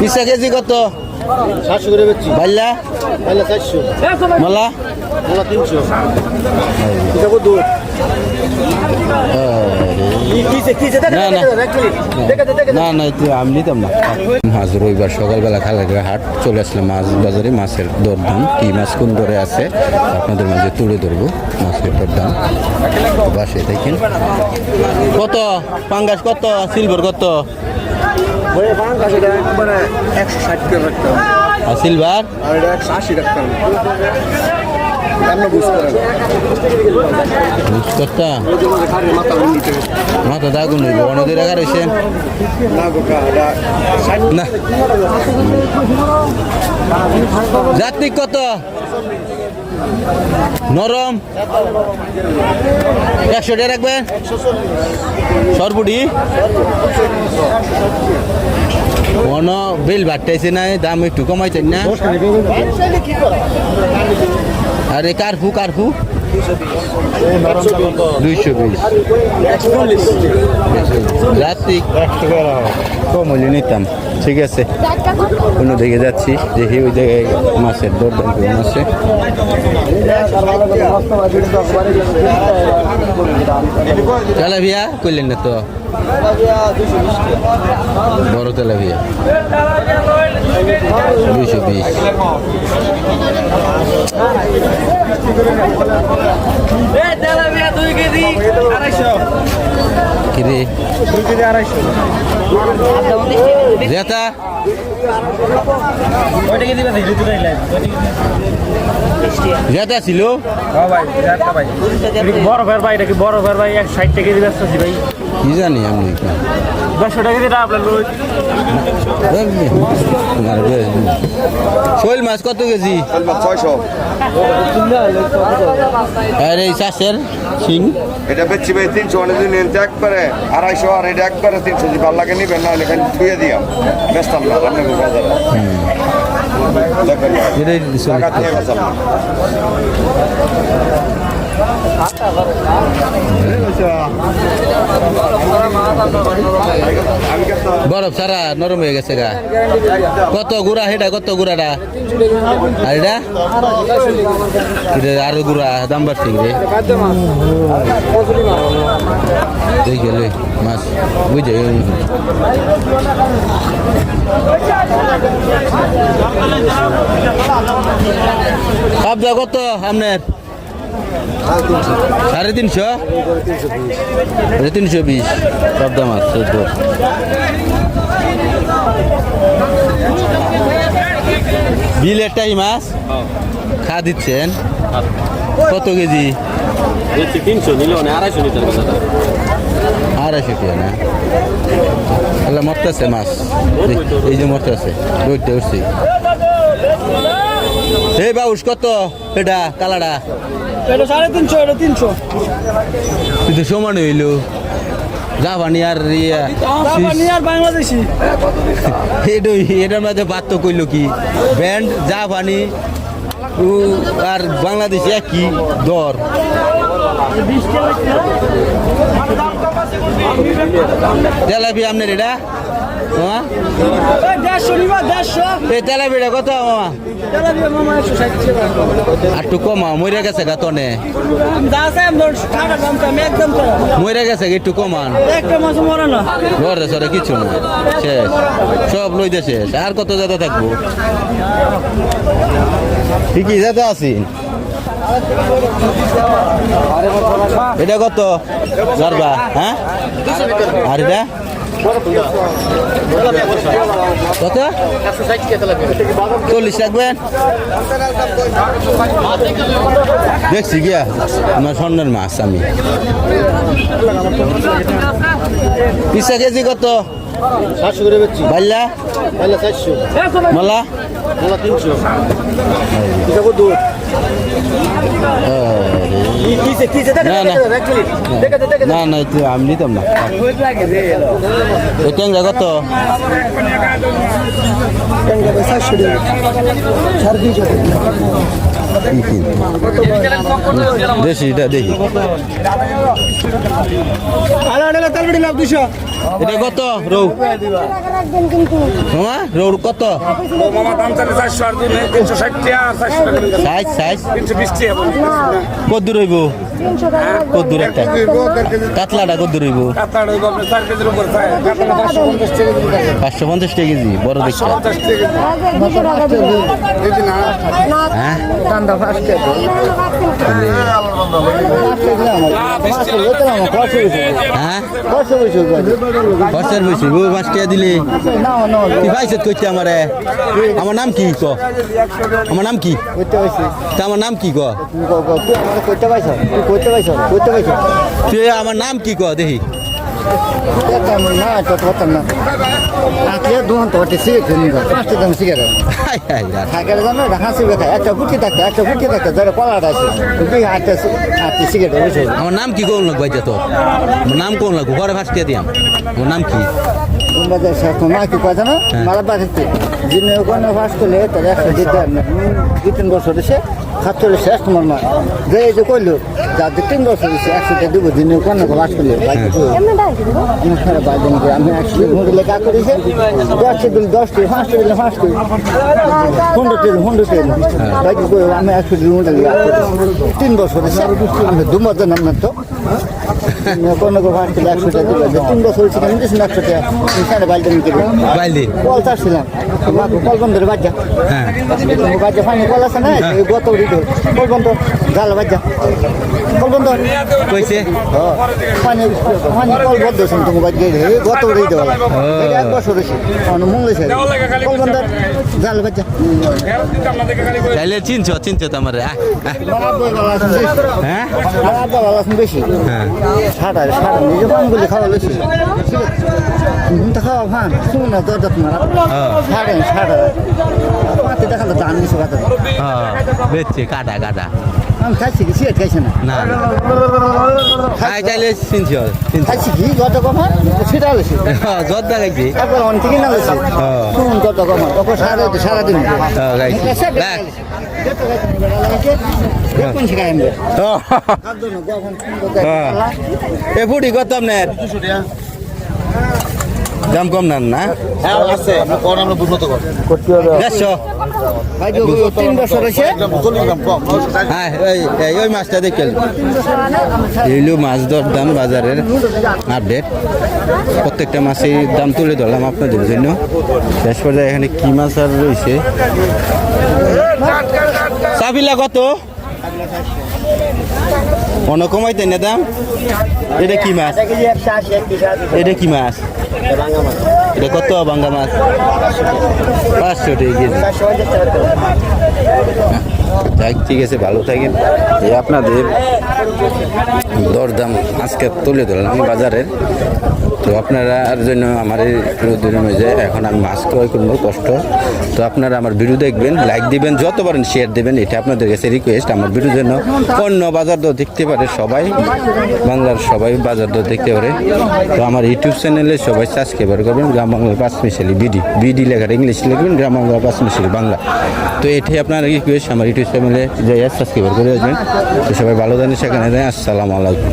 পিসা কেজি কত? সাতশো করে বেচছি। বাইল্লা তাহলে চারশো। মালা? মোলা তিনশো। এটা কত মাছ রবিবার সকালবেলা খালাগা হাট চলে আসলে মাছ বাজারে মাছের দরদাম। কি মাছ কোন দরে আছে? আপনাদের মাঝে তুলে ধরবো মাছের দরদাম। বাসে দেখেন। কত? পাঙ্গাস কত? সিলভার কত? একশো ষাট টাকা রাখতাম আর সিলভার আর এটা একশো আশি রাখতাম মাথা দাগুন হইব অনেক না কত? নরম। একশো টাকা রাখবেন সরপুটি। মন বিল বাড়তেছে না, দাম একটু কমাইছেন না। আরে কারফু কারফু। দুইশো বিশ। রাত্রিক কম হলে নিতাম ঠিক আছে অন্য দিকে যাচ্ছি দেখি ওই জায়গায় মাছের দরদাম কেমন আছে। তেলাভিয়া করলেন না তো? বড় তেলাভিয়া দুইশো বিশ কিরে জেতা জেতা ছিল বড় ভাই ভাই। এটা কি বড় ভাই ভাই? এক ষাট টাকা দিয়ে ব্যস্ত আছি ভাই। কি জানি আমি দেড়শো টাকা দিয়ে আপনার শৈল মাছ কত কেজি? ছয়শো। আর এই চাষের শিং। এটা বেচছি ভাই তিনশো অনেক দিন একবারে। আড়াইশো আর এটা একবারে তিনশো। যদি ভালো লাগে নিবেন না এখানে ধুয়ে দিয়া। বেচতাম না রান্না বাজারে। দেখেন না, এটাই বরফ সারা নরম হয়ে গেছে গা। কত গুড়া হেটা কত গুড়াটা? আর এটা? আরও গুড়া, দাম বাড়ছে রে এই গেলে, মাছ। বুঝে কত আপনার সাড়ে তিনশো? সাড়ে তিনশো বিশ। পাবদা মাছ চোদ্দ। বিলের টাই মাছ? খা দিচ্ছেন। কত কেজি? তিনশো নিল না আড়াইশো নিতে না? তাহলে মরতেছে মাছ। এই- যে মরতেছে দৌড়তে উঠছি। এই বাউস কত? এটা কালাডা এটা সাড়ে তিনশো এটা তিনশো। কিন্তু সমান হইল। জাপানি আর ইয়া। আর বাংলাদেশি। এটা এটার মধ্যে পার্থ কইল কি? ব্যান্ড জাপানি আর বাংলাদেশ একই দর। তেলাপি আপনার এটা? তেলাপিটা কত মামা? একটু কমা মরে গেছে গা তনে। মরে গেছে একটু কমান ঘরে কিছু না। শেষ। সব শেষ। আর কত যাতে থাকব? ঠিকই যাতে আছি? এটা কত? জারবা হ্যাঁ? আর এটা? কত? চল্লিশ রাখবেন? দেখছি গিয়া আমার স্বর্ণের মাছ আমি। পিসা কেজি কত? সাতশো করে বেচছি। বাইল্লা তাহলে চারশো। মালা? মোলা তিনশো। এটা কত দূর? না না। আমি নিতাম না। ট্যাংরা কত? এটা দেখি এটা কত রৌ? মামা কত? হইব? একটা? কাতলাটা হইব? পাঁচশো পঞ্চাশ টাকা কেজি বড় দেখতে। পঞ্চাশ হ্যাঁ? হ্যাঁ খরচার ও পাঁচ টাকা দিলে। তুই পাইছ কইতে আমারে? আমার নাম কি ক? আমার নাম কি? তা আমার নাম কি ক? তুই আমার নাম কি ক দেখি। Hi hi hi. একটা ফুটি থাকতো একটা ফুটি থাকতো ধরে কলাটা আছে হাতে হাতে সিগারেট বুঝে আমার নাম কি কোন লাগবে তো? আমার নাম কোন লাগবে, ঘরে দিয়ে দিয়াম। আমার নাম কি? তোমাদের সাথে মা কি কথা না মালা বাড়িতে যিনি ওখানে ফাঁস করলে তার একশো দিতে না বছর এসে খাচ্চলে শেষ তোমার মা যে এই যে করল যাদের তিন বছর হয়েছে একসাথে দিব যিনি কেন ফাঁস করলে বাইকে বাইরে নিয়ে আমি একসাথে ঘণ্টা কাজ করেছি দশটা দিল দশটি পাঁচটা দিলে পাঁচটি পনেরো দিল পনেরো দিল বাইকে করে আমি একসাথে দিন কাজ করেছি। তিন বছর আমি দু বছর নাম তো। কোনো করলে একশো টাকা দিবে তিন বছর হচ্ছে আমি দিয়েছিলাম একশো টাকা বাইরে নিয়ে গেলে বাইলে কল চাচ্ছিলাম কল বন্ধ বাজ্যা হ্যাঁ বাজ্যা ফাইনে কল আছে না গত দিত কল বন্ধ জাল বাজ্যা কল বন্ধ কইছে? পানি পানি কল বন্ধ শুন তুমি বাজ্যা গত দিত এক বছর হয়েছে মঙ্গল কল বন্ধ জাল বাজ্যা তাইলে চিনছো চিনছো তো আমার হ্যাঁ। বেশি হ্যাঁ। সাড়া সাড়া নিজে পানগুলি খাওয়া বেশি খাওয়া ভান শুনুন না দরজা তোমার সাড়ে সাড়া পাতে দেখাল দাম নিচে কথা হ্যাঁ। বেচছে কাটা কাটা আমি খাইছি কি? সিগারেট খাইছি না? না খাই তাইলে চিনছ চিনছ। খাইছি কি? যত কমা সেটা হলেছি জত দেখাইছি একবার অনেক থেকে না হলেছি হ্যাঁ। শুনুন যত কমা তখন সারা সারাদিন হ্যাঁ, গাইছি। দেখ। কোন শিখাই আমি? এ ফুটি কত আপনার? দাম কম না না? আছে। আমরা বুঝব তো দেড়শো। তিন বছর হয়েছে? হ্যাঁ এই ওই মাছটা দেখেন। এইলো মাছ দর দাম বাজারের আপডেট প্রত্যেকটা মাছের দাম তুলে ধরলাম আপনাদের জন্য। শেষ পর্যায়ে এখানে কি মাছ আর রয়েছে? চাবিলা কত? অন্য কমাইতে না দাম এটা কি মাছ? এটা কি মাছ? এটা কত বাঙ্গা মাছ? পাঁচশো টাকা কেজি। যাক ঠিক আছে, ভালো থাকেন। এই আপনাদের দরদাম আজকে তুলে ধরলাম বাজারের। তো আপনারার জন্য আমার রোদের মধ্যে এখন আমি মাছ ক্রয় করব, কষ্ট। তো আপনারা আমার ভিডিও দেখবেন লাইক দিবেন যত পারেন শেয়ার দেবেন, এটা আপনাদের কাছে রিকোয়েস্ট আমার ভিডিওর জন্য অন্য বাজার দর দেখতে পারে সবাই, বাংলার সবাই বাজার দর দেখতে পারে। তো আমার ইউটিউব চ্যানেলে সবাই সাবস্ক্রাইবার করবেন, গ্রাম বাংলার পাঁচ মিশালি বিডি। বিডি লেখার ইংলিশ লিখবেন, গ্রাম বাংলা পাঁচ মিশালি বাংলা। তো এটাই আপনার রিকোয়েস্ট আমার ইউটিউব চ্যানেলে যাই সাবস্ক্রাইব করে আসবেন সবাই ভালো জানি সেখানে আসসালামু আলাইকুম।